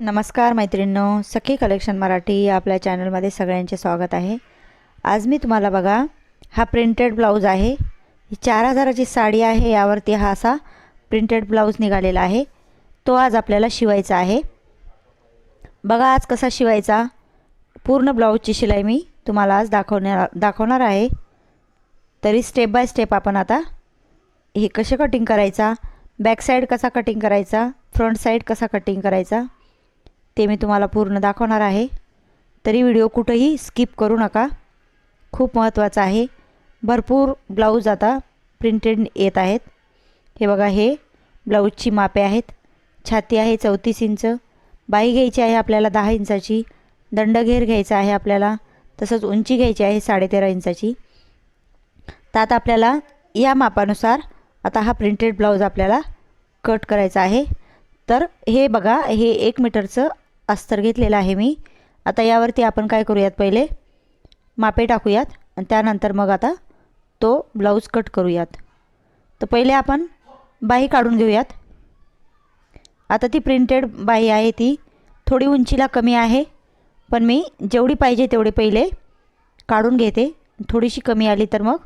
नमस्कार मैत्रिणींनो सखी कलेक्शन मराठी या आपल्या चॅनलमध्ये सगळ्यांचे स्वागत आहे. आज मी तुम्हाला बघा हा प्रिंटेड ब्लाऊज आहे. ही चार हजाराची साडी आहे यावरती हा असा प्रिंटेड ब्लाऊज निघालेला आहे. तो आज आपल्याला शिवायचा आहे. बघा आज कसा शिवायचा. पूर्ण ब्लाऊजची शिलाई मी तुम्हाला आज दाखवण्या दाखवणार आहे. तरी स्टेप बाय स्टेप आपण आता हे कसे कटिंग करायचा बॅक साईड कसा कटिंग करायचा फ्रंट साईड कसा कटिंग करायचा ते मी तुम्हाला पूर्ण दाखवणार आहे. तरी व्हिडिओ कुठंही स्किप करू नका. खूप महत्त्वाचं आहे. भरपूर ब्लाऊज आता प्रिंटेड येत आहेत. हे बघा हे ब्लाऊजची मापे आहेत. छाती आहे चौतीस इंच. बाई घ्यायची आहे आपल्याला दहा इंचाची. दंडघेर घ्यायचा आहे आपल्याला. तसंच उंची घ्यायची आहे साडेतेरा इंचाची. त्यात आपल्याला या मापानुसार आता हा प्रिंटेड ब्लाऊज आपल्याला कट करायचा आहे. तर हे बघा हे एक मीटरचं अस्तर घेतलेलं आहे मी. आता यावरती आपण काय करूयात पहिले? मापे टाकूयात आणि त्यानंतर मग आता तो ब्लाऊज कट करूयात. तर पहिले आपण बाही काढून घेऊयात. आता ती प्रिंटेड बाही आहे ती. थोडी उंचीला कमी आहे पण मी जेवढी पाहिजे तेवढी पहिले काढून घेते. थोडीशी कमी आली तर मग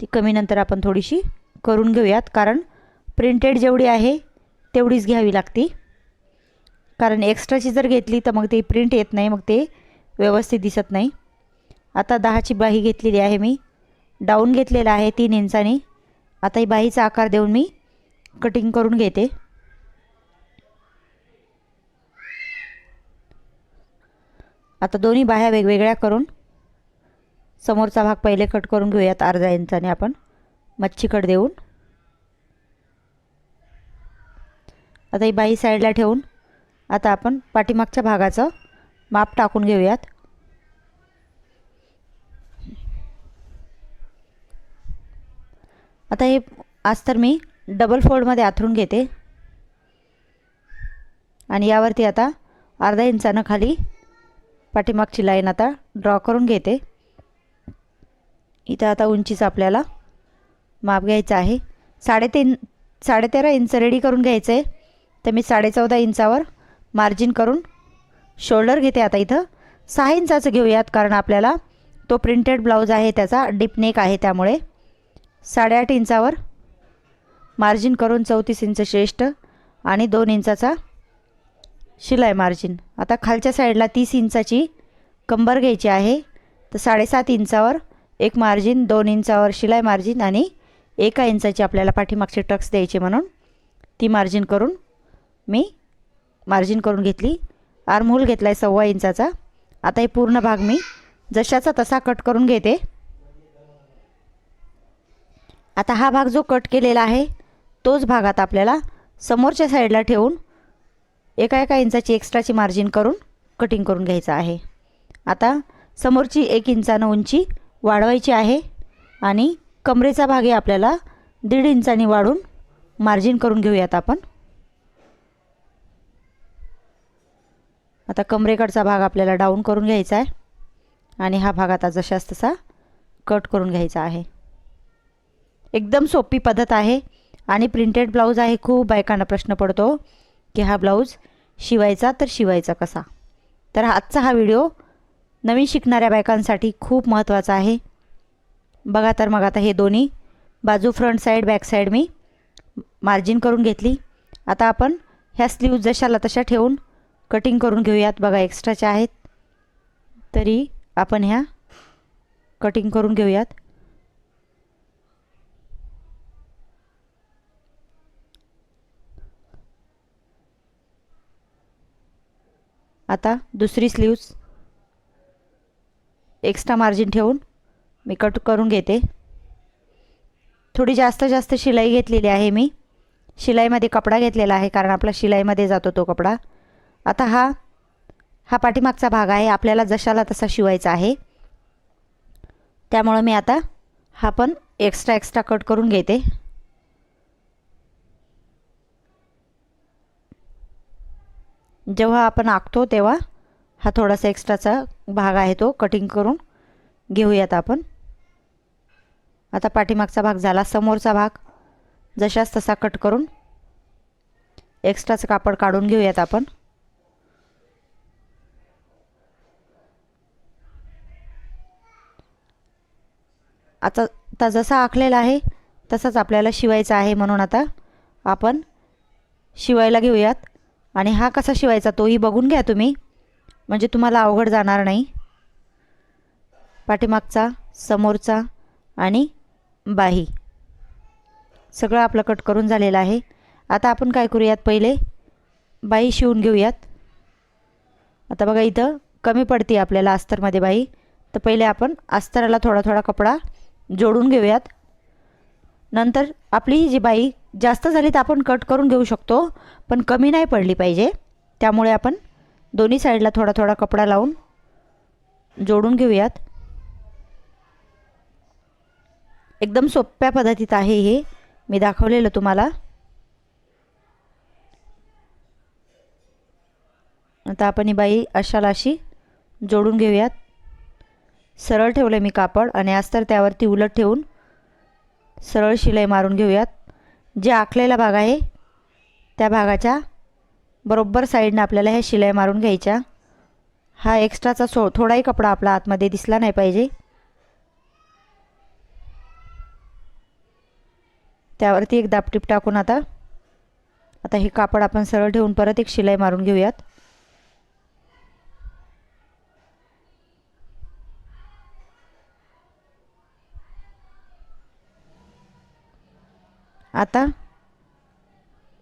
ती कमी नंतर आपण थोडीशी करून घेऊयात कारण प्रिंटेड जेवढी आहे तेवढीच घ्यावी लागती. कारण एक्स्ट्राची जर घेतली तर मग ते प्रिंट येत नाही मग ते व्यवस्थित दिसत नाही. आता दहाची बाही घेतलेली आहे मी. डाऊन घेतलेला आहे तीन इंचाने. आता ही बाहीचा आकार देऊन मी कटिंग करून घेते. आता दोन्ही बाह्या वेगवेगळ्या करून समोरचा भाग पहिले कट करून घेऊयात अर्धा इंचाने आपण. मच्छी कट देऊन. आता ही बाही साईडला ठेवून आता आपण पाठीमागच्या भागाचं माप टाकून घेऊयात. आता हे आज तर मी डबल फोल्डमध्ये आथरून घेते. आणि यावरती आता अर्धा इंचानं खाली पाठीमागची लाईन आता ड्रॉ करून घेते. इथं आता उंचीचं आपल्याला माप घ्यायचं आहे. साडेतीन साडेतेरा इंच रेडी करून घ्यायचं आहे तर मी साडेचौदा इंचावर मार्जिन करून. शोल्डर घेते आता इथं. सहा इंचाचं घेऊयात कारण आपल्याला तो प्रिंटेड ब्लाऊज आहे त्याचा डिपनेक आहे त्यामुळे. साडेआठ इंचावर. मार्जिन करून चौतीस इंच श्रेष्ठ आणि दोन इंचाचा शिलाई मार्जिन. आता खालच्या साईडला तीस इंचाची कंबर घ्यायची आहे तर साडेसात इंचावर एक मार्जिन दोन इंचावर शिलाई मार्जिन आणि एका इंचाची आपल्याला पाठीमागचे टक्स द्यायचे म्हणून ती मार्जिन करून मी मार्जिन करून घेतली. आर्महोल घेतला आहे सव्वा इंचाचा. आता हे पूर्ण भाग मी जशाचा तसा कट करून घेते. आता हा भाग जो कट केलेला आहे तोच भाग आता आपल्याला समोरच्या साईडला ठेवून एका एका इंचाची एक्स्ट्राची मार्जिन करून कटिंग करून घ्यायचं आहे. आता समोरची एक इंचानं उंची वाढवायची आहे आणि कमरेचा भाग हे आपल्याला दीड इंचानी वाढून मार्जिन करून घेऊयात आपण. आता कमरेकडचा भाग आपल्याला डाऊन करून घ्यायचा आहे. आणि हा भाग आता जशास तसा कट करून घ्यायचा आहे. एकदम सोपी पद्धत आहे. आणि प्रिंटेड ब्लाऊज आहे. खूप बायकांना प्रश्न पडतो की हा ब्लाऊज शिवायचा तर शिवायचा कसा? तर आजचा हा व्हिडिओ नवीन शिकणाऱ्या बायकांसाठी खूप महत्त्वाचा आहे. बघा तर मग आता हे दोन्ही. बाजू फ्रंट साईड बॅक साईड मी मार्जिन करून घेतली. आता आपण ह्या स्लीव जशाला तशा ठेवून कटिंग करून घेऊयात बघा एक्स्ट्राच्या आहेत. तरी आपण ह्या कटिंग करून घेऊयात. आता दुसरी स्लीव्स. एक्स्ट्रा मार्जिन ठेवून मी कट करून घेते. थोडी जास्त जास्त शिलाई घेतलेली आहे मी. शिलाईमध्ये कपडा घेतलेला आहे कारण आपला शिलाईमध्ये जातो तो कपडा. आता हा हा पाठीमागचा भाग आहे. आपल्याला जशाला तसा शिवायचा आहे. त्यामुळं मी आता हा पण एक्स्ट्रा एक्स्ट्रा कट करून घेते. जेव्हा आपण आखतो तेव्हा हा थोडासा एक्स्ट्राचा भाग आहे तो कटिंग करून घेऊयात आपण. आता पाठीमागचा भाग झाला समोरचा भाग. जशाच तसा कट करून एक्स्ट्राचं कापड काढून घेऊयात आपण. आता आता जसा आखलेला आहे तसाच आपल्याला शिवायचा आहे म्हणून आता आपण शिवायला घेऊयात. आणि हा कसा शिवायचा तोही बघून घ्या तुम्ही. म्हणजे तुम्हाला अवघड जाणार नाही. पाठीमागचा समोरचा आणि बाही. सगळं आपलं कट करून झालेलं आहे. आता आपण काय करूयात पहिले? बाई शिवून घेऊयात. आता बघा इथं कमी पडते आपल्याला अस्तरमध्ये बाई तर पहिले आपण अस्तराला थोडा थोडा कपडा जोडून घेऊयात. नंतर आपली ही जी बाई जास्त झाली तर आपण कट करून घेऊ शकतो पण कमी नाही पडली पाहिजे. त्यामुळे आपण दोन्ही साईडला थोडा थोडा कपडा लावून जोडून घेऊयात. एकदम सोप्या पद्धतीत आहे हे. मी दाखवलेलं तुम्हाला. आता आपण ही बाई अशाला अशी जोडून घेऊयात. सरळ ठेवलं मी कापड आणि आज तर त्यावरती उलट ठेवून सरळ शिलाई मारून घेऊयात. जे आखलेला भाग आहे त्या भागाच्या बरोबर साईडनं आपल्याला ह्या शिलाई मारून घ्यायच्या. हा एक्स्ट्राचा सो थोडाही कपडा आपला आतमध्ये दिसला नाही पाहिजे. त्यावरती एक दापटीप टाकून आता आता हे कापड आपण सरळ ठेवून परत एक शिलाई मारून घेऊयात. आता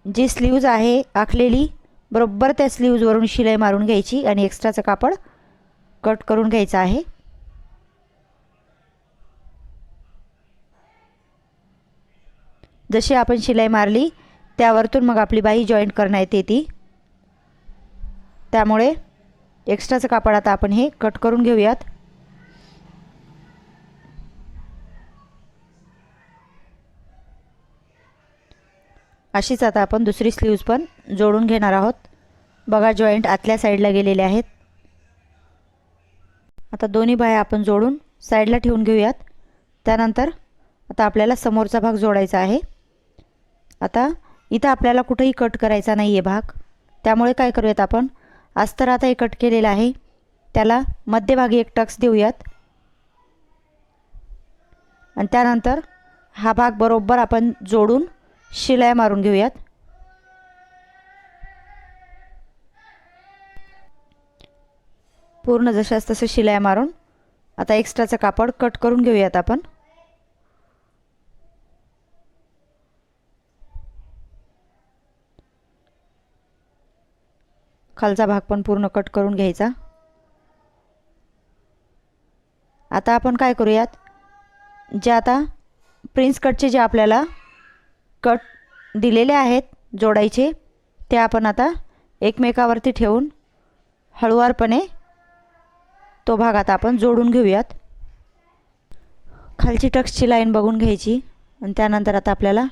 जी स्लीव्ज आहे आखलेली बरोबर त्या स्लीव्जवरून शिलाई मारून घ्यायची आणि एक्स्ट्राचं कापड कट करून घ्यायचं आहे. जशी आपण शिलाई मारली त्यावरतून मग आपली बाई जॉईंट करण्यात येते त्यामुळे एक्स्ट्राचं कापड आता आपण हे कट करून घेऊयात. अशीच आता आपण दुसरी स्लीव्ज पण जोडून घेणार आहोत. बघा जॉईंट आतल्या साईडला गेलेले आहेत. आता दोन्ही बाया आपण जोडून साईडला ठेवून घेऊयात. त्यानंतर आता आपल्याला समोरचा भाग जोडायचा आहे. आता इथं आपल्याला कुठंही कट करायचा नाही आहे भाग. त्यामुळे काय करूयात आपण? अस्तर आता हे कट केलेला आहे. त्याला मध्यभागी एक टक्स देऊयात. आणि त्यानंतर हा भाग बरोबर आपण जोडून शिलाया मारून घेऊयात. पूर्ण जशाच तसं शिलाया मारून आता एक्स्ट्राचं कापड कट करून घेऊयात आपण. खालचा भाग पण पूर्ण कट करून घ्यायचा. आता आपण काय करूयात? जे आता प्रिन्स कटचे जे आपल्याला कट दिलेले आहेत जोडायचे. ते आपण आता एकमेकावरती ठेवून हळुवारपणे तो भाग आता आपण जोडून घेऊयात. खालची टक्सची लाईन बघून घ्यायची आणि त्यानंतर आता आपल्याला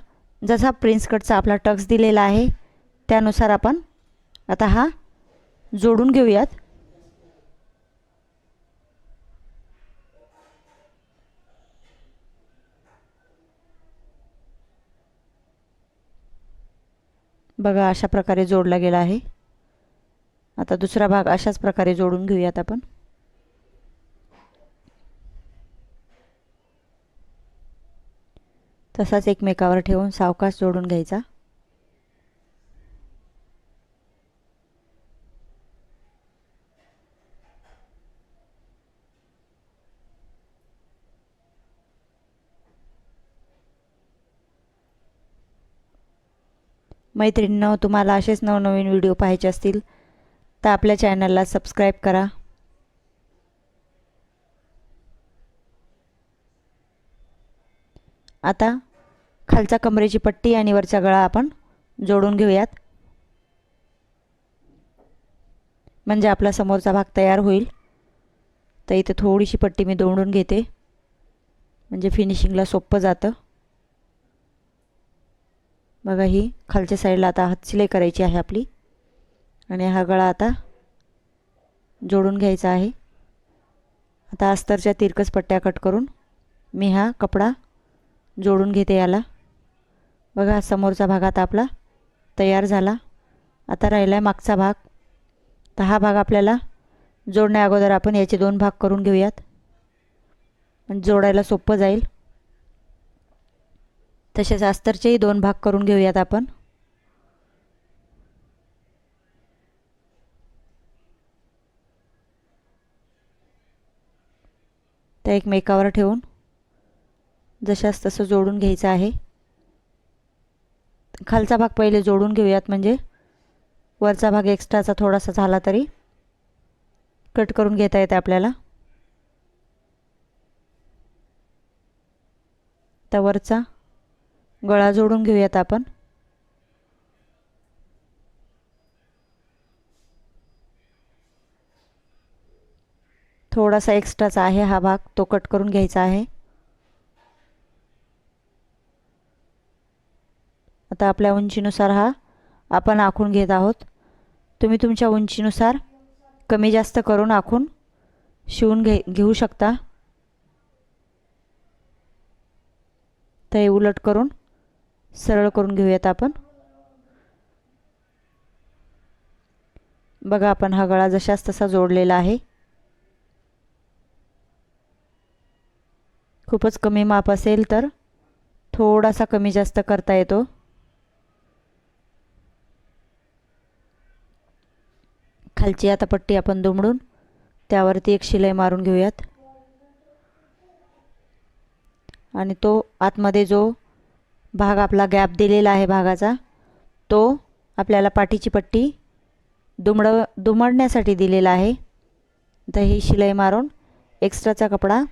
जसा प्रिन्स कटचा आपला टक्स दिलेला आहे त्यानुसार आपण आता हा जोडून घेऊयात. बघा अशा प्रकारे जोडला गेला आहे. आता दुसरा भाग अशाच प्रकारे जोडून घेऊयात आपण. तसाच एकमेकावर ठेवून सावकाश जोडून घ्यायचा. मैत्रिणींनो तुम्हाला असेच नवनवीन व्हिडिओ पाहायचे असतील तर आपल्या चॅनलला सबस्क्राईब करा. आता खालचा कमरेची पट्टी आणि वरचा गळा आपण जोडून घेऊयात. म्हणजे आपला समोरचा भाग तयार होईल. तर इथं थोडीशी पट्टी मी दोडून घेते. म्हणजे फिनिशिंगला सोपं जातं. बघा ही खालच्या साईडला आता हात सिलाई करायची आहे आपली. आणि हा गळा आता जोडून घ्यायचा आहे. आता अस्तरच्या तिरकस पट्ट्या कट करून मी हा कपडा जोडून घेते याला. बघा समोरचा भाग आता आपला तयार झाला. आता राहिला आहे मागचा भाग. तर हा भाग आपल्याला जोडण्या अगोदर आपण याचे दोन भाग करून घेऊयात. जोडायला सोपं जाईल. तसेच अस्तरचेही दोन भाग करून घेऊयात आपण. त्या एकमेकावर ठेवून जशास तसं जोडून घ्यायचं आहे. खालचा भाग पहिले जोडून घेऊयात म्हणजे वरचा भाग एक्स्ट्राचा थोडासा झाला तरी कट करून घेता येते आपल्याला. त्या वरचा गळा जोडून घेऊयात आपण. थोडासा एक्स्ट्राचा आहे हा भाग तो कट करून घ्यायचा आहे. आता आपल्या उंचीनुसार हा आपण आखून घेत आहोत. तुम्ही तुमच्या उंचीनुसार कमी जास्त करून आखून शिवून घे घेऊ शकता. तर उलट करून सरळ करून घेऊयात आपण. बघा आपण हा गळा जशाच तसा जोडलेला आहे. खूपच कमी माप असेल तर थोडासा कमी जास्त करता येतो. खालची आता पट्टी आपण दुमडून त्यावरती एक शिलाई मारून घेऊयात. आणि तो आतमध्ये जो भाग आपला गॅप दिलेला आहे भागाचा. तो आपल्याला पाठीची पट्टी दुमड दुमडण्यासाठी दिलेला आहे. तर ही शिलाई मारून एक्स्ट्राचा कपडा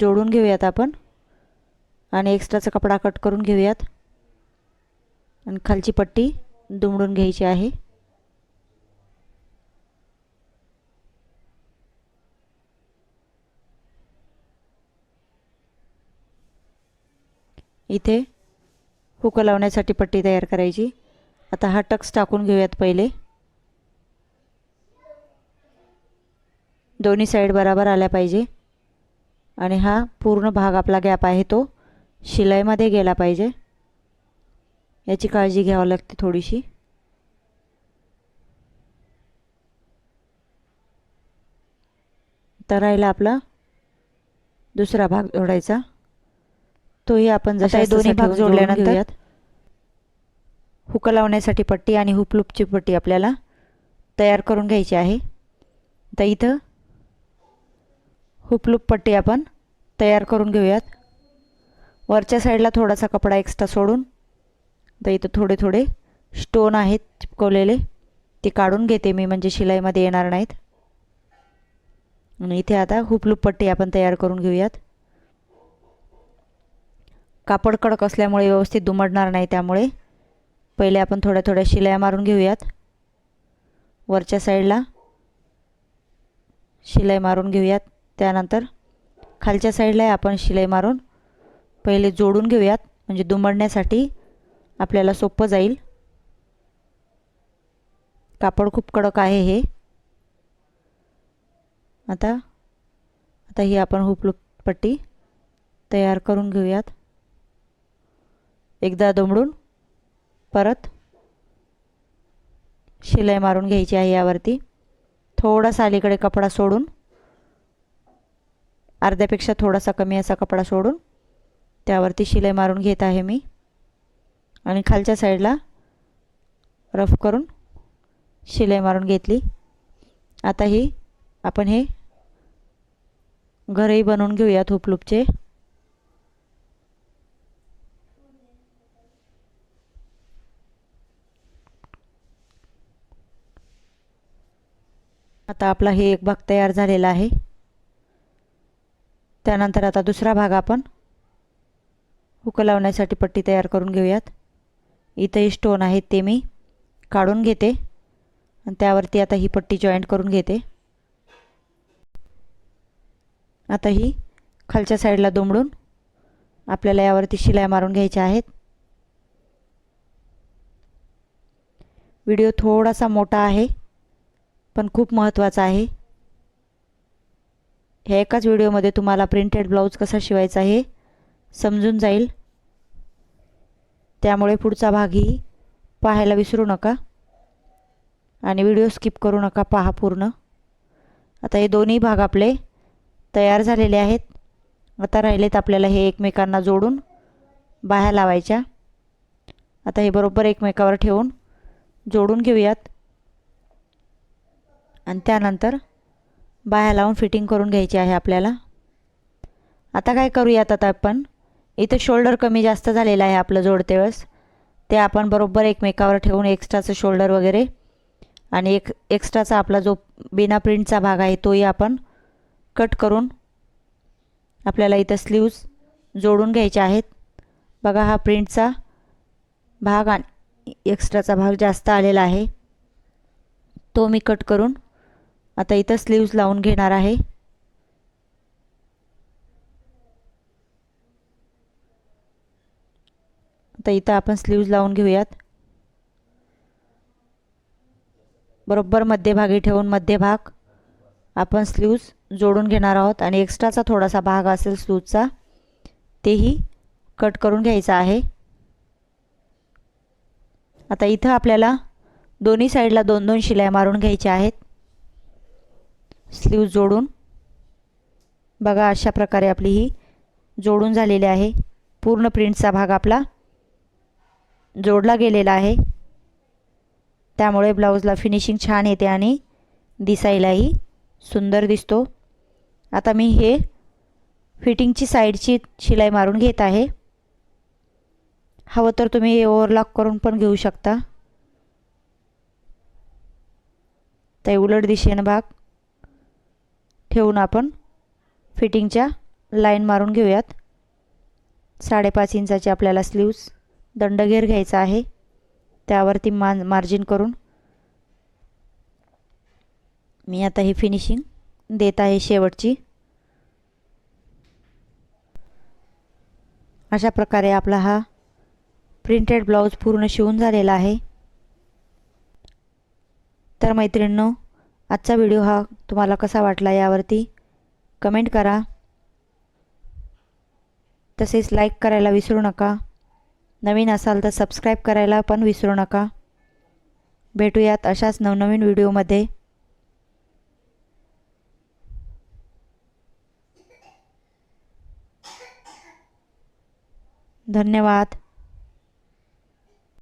जोडून घेऊयात आपण. आणि एक्स्ट्राचा कपडा कट करून घेऊयात. आणि खालची पट्टी दुमडून घ्यायची आहे. इथे हुक लावण्यासाठी पट्टी तयार करायची. आता हा टक्स टाकून घेऊयात पहिले. दोन्ही साईड बराबर आल्या पाहिजे. आणि हा पूर्ण भाग आपला गॅप आहे तो शिलाईमध्ये गेला पाहिजे. याची काळजी घ्यावी लागते थोडीशी. तर राहिला आपला दुसरा भाग जोडायचा. तोही आपण जसा दोन्ही भाग जोडल्यानंतर हुक लावण्यासाठी पट्टी आणि हुपलूपची पट्टी आपल्याला तयार करून घ्यायची आहे. तर इथं हुपलूप पट्टी आपण तयार करून घेऊयात. वरच्या साईडला थोडासा कपडा एक्स्ट्रा सोडून तर इथं थोडे थोडे स्टोन आहेत चिपकवलेले. ते काढून घेते मी म्हणजे शिलाईमध्ये येणार नाहीत. आणि इथे आता हुपलूप पट्टी आपण तयार करून घेऊयात. कापड कडक असल्यामुळे व्यवस्थित दुमडणार नाही त्यामुळे. पहिले आपण थोड्या थोड्या शिलाया मारून घेऊयात. वरच्या साईडला शिलाई मारून घेऊयात. त्यानंतर खालच्या साईडला आपण शिलाई मारून पहिले जोडून घेऊयात. म्हणजे दुमडण्यासाठी आपल्याला सोपं जाईल. कापड खूप कडक आहे हे. आता आता ही आपण हुपलूप पट्टी तयार करून घेऊयात. एकदा दुमडून परत शिलाई मारून घ्यायची आहे यावरती. थोडासा अलीकडे कपडा सोडून अर्ध्यापेक्षा थोडासा कमी असा कपडा सोडून त्यावरती शिलाई मारून घेत आहे मी. आणि खालच्या साईडला रफ करून शिलाई मारून घेतली. आता ही आपण हे घरही बनवून घेऊयात हुपलूपचे. आता आपला हे एक भाग तयार झालेला आहे. त्यानंतर आता दुसरा भाग आपण हुक लावण्यासाठी पट्टी तयार करून घेऊयात. इथंही स्टोन आहेत ते मी काढून घेते. आणि त्यावरती आता ही पट्टी जॉईंट करून घेते. आता ही खालच्या साईडला दुमडून आपल्याला यावरती शिलाई मारून घ्यायच्या आहेत. व्हिडिओ थोडासा मोठा आहे. पण खूप महत्त्वाचा आहे. ह्या एकाच व्हिडिओमध्ये तुम्हाला प्रिंटेड ब्लाऊज कसा शिवायचा हे समजून जाईल. त्यामुळे पुढचा भागही पाहायला विसरू नका. आणि व्हिडिओ स्किप करू नका पहा पूर्ण. आता हे दोन्ही भाग आपले तयार झालेले आहेत. आता राहिलेत आपल्याला हे एकमेकांना जोडून बाह्या लावायच्या. आता हे बरोबर एकमेकावर ठेवून जोडून घेऊयात. आणि त्यानंतर बाया लावून फिटिंग करून घ्यायची आहे आपल्याला. आता काय करूयात आता आपण? इथं शोल्डर कमी जास्त झालेलं आहे आपलं जोडते वेळेस ते आपण बरोबर एकमेकावर ठेवून एक्स्ट्राचं शोल्डर वगैरे आणि एक एक्स्ट्राचा आपला जो बिना प्रिंटचा भाग आहे तोही आपण कट करून आपल्याला इथं स्लीव्ज जोडून घ्यायचे आहेत. बघा हा प्रिंटचा भाग आणि एक्स्ट्राचा भाग जास्त आलेला आहे. तो मी कट करून आता इथं स्लीव्ज लावून घेणार आहे. आता इथं आपण स्लीव्ज लावून घेऊयात. बरोबर मध्यभागी ठेवून मध्यभाग आपण स्लीव्ज जोडून घेणार आहोत आणि एक्स्ट्राचा थोडासा भाग असेल स्लीवचा तेही कट करून घ्यायचा आहे. आता इथं आपल्याला दोन्ही साईडला दोन दोन शिलाई मारून घ्यायच्या आहेत. स्लीव जोडून. बघा अशा प्रकारे आपली ही जोडून झालेली आहे. पूर्ण प्रिंटचा भाग आपला जोडला गेलेला आहे. त्यामुळे ब्लाऊजला फिनिशिंग छान येते आणि दिसायलाही सुंदर दिसतो. आता मी हे फिटिंगची साईडची शिलाई मारून घेत आहे. हवं तर तुम्ही ओव्हरलॉक करून पण घेऊ शकता. तर उलट दिशेनं भाग. ठेवून आपण फिटिंगच्या लाईन मारून घेऊयात. साडेपाच इंचाची आपल्याला स्लीव्ज दंडघेर घ्यायचा आहे. त्यावरती मा मार्जिन करून मी आता ही फिनिशिंग देत आहे शेवटची. अशा प्रकारे आपला हा प्रिंटेड ब्लाऊज पूर्ण शिवून झालेला आहे. तर मैत्रिणींनो आजचा व्हिडिओ हा तुम्हाला कसा वाटला यावरती कमेंट करा. तसेच लाईक करायला विसरू नका. नवीन असाल तर सबस्क्राईब करायला पण विसरू नका. भेटूयात अशाच नवनवीन व्हिडिओमध्ये. धन्यवाद.